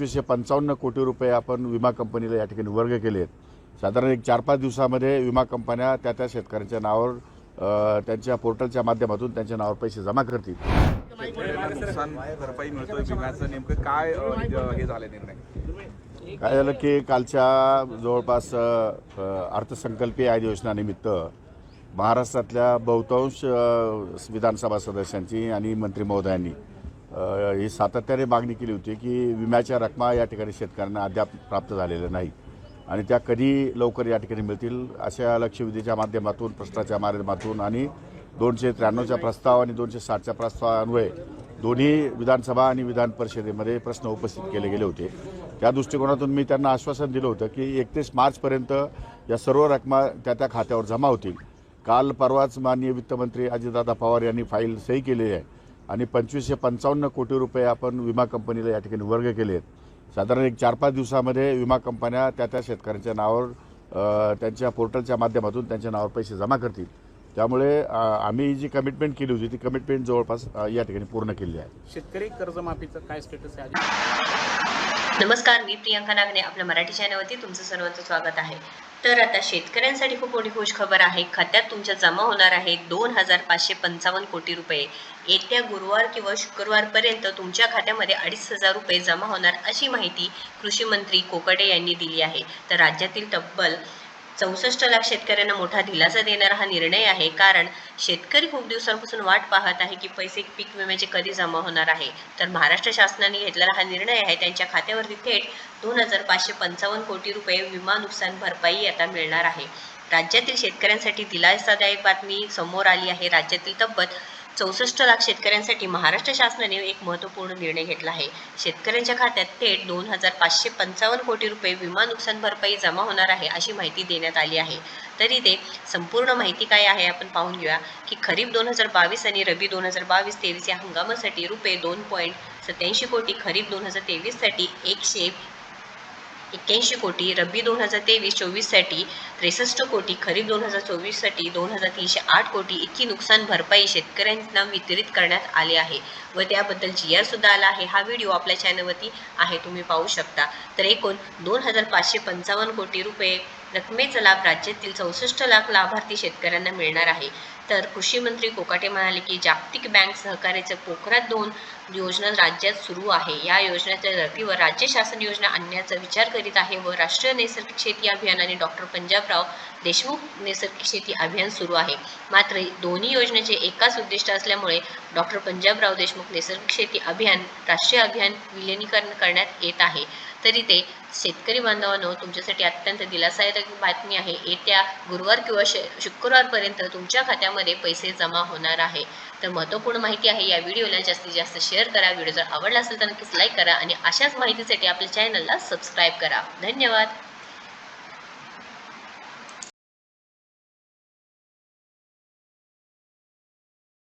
पंचवीसशे पंचावन्न कोटी रुपये आपण विमा कंपनीला या ठिकाणी वर्ग केले आहेत. साधारण एक चार पाच दिवसामध्ये विमा कंपन्या त्या त्या शेतकऱ्यांच्या नावावर त्यांच्या पोर्टलच्या माध्यमातून त्यांच्या नावावर पैसे जमा करतील. शेतकऱ्यांना नुकसान भरपाई मिळतोय विम्याचं नेमकं काय हे झालं निर्णय? काय झालं की कालच्या जवळपास अर्थसंकल्पीय अधिवेशनानिमित्त महाराष्ट्रातल्या बहुतांश विधानसभा सदस्यांची आणि मंत्री महोदयांनी ही सातत्याने मागणी केली होती की विम्याच्या रकमा या ठिकाणी शेतकऱ्यांना अद्याप प्राप्त झालेल्या नाही आणि त्या कधी लवकर या ठिकाणी मिळतील अशा लक्षवेधीच्या माध्यमातून प्रश्नाच्या माध्यमातून आणि दोनशे त्र्याण्णवच्या प्रस्ताव आणि दोनशे साठच्या प्रस्तावान्वये दोन्ही विधानसभा आणि विधान परिषदेमध्ये प्रश्न उपस्थित केले गेले होते. त्या दृष्टिकोनातून मी त्यांना आश्वासन दिलं होतं की एकतीस मार्चपर्यंत या सर्व रकमा त्या त्या खात्यावर जमा होतील. काल परवाच माननीय वित्तमंत्री अजितदादा पवार यांनी फाईल सही केलेली आहे. आणि पंचवीसशे पंचावन्न कोटी रुपये आपण विमा कंपनीला या ठिकाणी वर्ग केले आहेत. साधारण एक चार पाच दिवसामध्ये विमा कंपन्या त्या त्या शेतकऱ्यांच्या नावावर त्यांच्या पोर्टलच्या माध्यमातून त्यांच्या नावावर पैसे जमा करतील. त्यामुळे आम्ही जी कमिटमेंट केली होती ती कमिटमेंट जवळपास या ठिकाणी पूर्ण केली आहे. शेतकरी कर्जमाफीचं काय स्टेटस आहे? नमस्कार मी प्रियंका नागने आपल्या मराठी चॅनलवरती तुमचं सर्वांचं स्वागत आहे. तर आता शेतकऱ्यांसाठी खूप मोठी खुश खबर आहे. खात्यात तुमच्या जमा होणार आहे दोन हजार पाचशे पंचावन्न कोटी रुपये. येत्या गुरुवार किंवा शुक्रवारपर्यंत तुमच्या खात्यामध्ये अडीच हजार रुपये जमा होणार अशी माहिती कृषी मंत्री कोकडे यांनी दिली आहे. तर राज्यातील तब्बल चौसष्ट लाख शेतकऱ्यांना मोठा दिलासा देणारा हा निर्णय आहे. कारण शेतकरी खूप दिवसांपासून वाट पाहत आहे की पैसे पीक विम्याचे कधी जमा होणार आहे. तर महाराष्ट्र शासनाने घेतलेला हा निर्णय आहे. त्यांच्या खात्यावरती थेट दोन हजार पाचशे पंचावन्न कोटी रुपये विमा नुकसान भरपाई आता मिळणार आहे. राज्यातील शेतकऱ्यांसाठी दिलासादायक बातमी समोर आली आहे. राज्यातील तब्बल चौसष्ट लाख शेतकऱ्यांसाठी महाराष्ट्र शासनाने एक महत्त्वपूर्ण निर्णय घेतला आहे. शेतकऱ्यांच्या खात्यात थेट दोन हजार पाचशे पंचावन्न कोटी रुपये विमा नुकसान भरपाई जमा होणार आहे अशी माहिती देण्यात आली आहे. तरी ते संपूर्ण माहिती काय आहे आपण पाहून घेऊया. की खरीप दोन हजार बावीस आणि रबी दोन हजार बावीस तेवीस या हंगामासाठी रुपये दोन पॉईंट सत्याऐंशी कोटी खरीप दोन हजार तेवीससाठी एकशे एक्क्याऐंशी कोटी रब्बी दोन हजार तेवीस चोवीससाठी त्रेसष्ट कोटी खरीप दोन हजार चोवीससाठी दोन हजार तीनशे आठ कोटी इतकी नुकसान भरपाई शेतकऱ्यांना वितरित करण्यात आले आहे व त्याबद्दल जी आर सुद्धा आला आहे. हा व्हिडिओ आपल्या चॅनलवरती आहे तुम्ही पाहू शकता. तर एकूण दोन हजार पाचशे पंचावन्न कोटी रुपये रकमेचा लाभ राज्यातील चौसष्ट लाख लाभार्थी शेतकऱ्यांना मिळणार आहे. तर कृषी मंत्री कोकाटे म्हणाले की जागतिक बँक सहकार्याचं पोखरात दोन योजना राज्यात सुरू आहे. या योजनेच्या धर्तीवर राज्य शासन योजना आणण्याचा विचार करीत आहे व राष्ट्रीय नैसर्गिक शेती अभियान आणि डॉक्टर पंजाबराव देशमुख नैसर्गिक शेती अभियान सुरू आहे. मात्र दोन्ही योजनेचे एकाच उद्दिष्ट असल्यामुळे डॉक्टर पंजाबराव देशमुख नैसर्गिक शेती अभियान राष्ट्रीय अभियान विलिनीकरण करण्यात येत आहे. तरी ते शेतकरी बांधवांनो तुमच्यासाठी अत्यंत दिलासादायक बातमी आहे. येत्या गुरुवार किंवा श शुक्रवारपर्यंत तुमच्या खात्यामध्ये पैसे जमा होणार आहे. तर महत्त्वपूर्ण माहिती आहे या व्हिडिओला जास्तीत जास्त शेअर करा. व्हिडिओ जर आवडला असेल तर नक्कीच लाईक करा आणि अशाच माहितीसाठी आपल्या चॅनलला सबस्क्राईब करा. धन्यवाद.